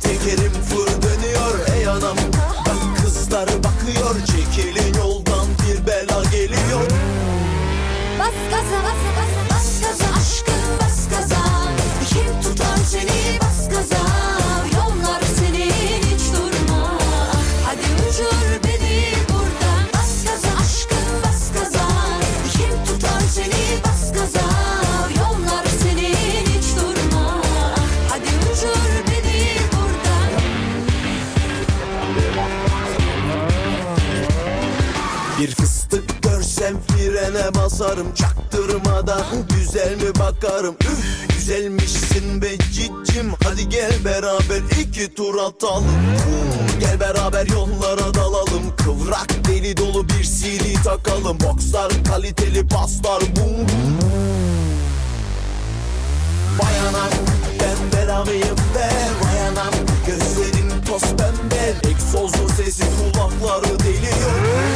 tekerim fır Bir fıstık görsem frene basarım Çaktırmadan güzel mi bakarım? Üf güzelmişsin be cicim. Hadi gel beraber iki tur atalım. Gel beraber yollara dalalım. Kıvrak deli dolu bir CD takalım. Boxlar kaliteli paslar. Bum Vay anam ben belamıyım be. Vay gözlerin toz pembe. Egzozun sesi kulakları deliyor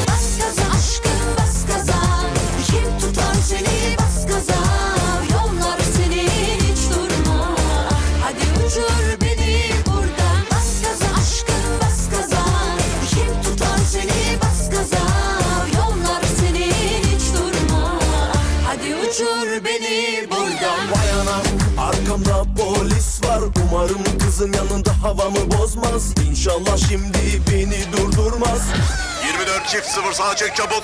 Umarım kızın yanında havamı bozmaz. İnşallah şimdi beni durdurmaz. 24 çift sıfır sağa çek çabuk.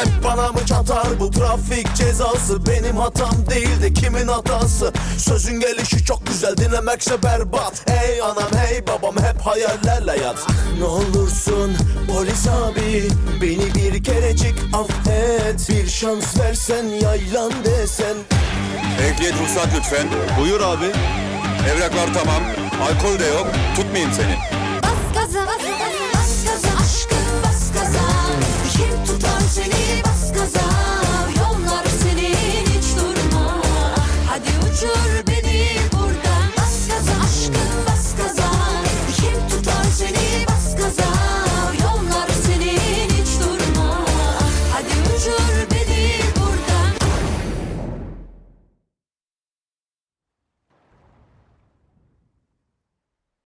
Hep bana mı çatar bu trafik cezası? Benim hatam değil de kimin hatası? Sözün gelişi çok güzel dinlemekse berbat. Hey anam hey babam hep hayallerle yat. Ne olursun polis abi Beni bir kerecik affet. Bir şans versen yaylan desen. Ehliyet ruhsat lütfen. Buyur abi. Evraklar tamam. Alkol de yok. Tutmayayım seni. Bas gaza bas gaza bas gaza aşkım bas gaza Kim tutar seni bas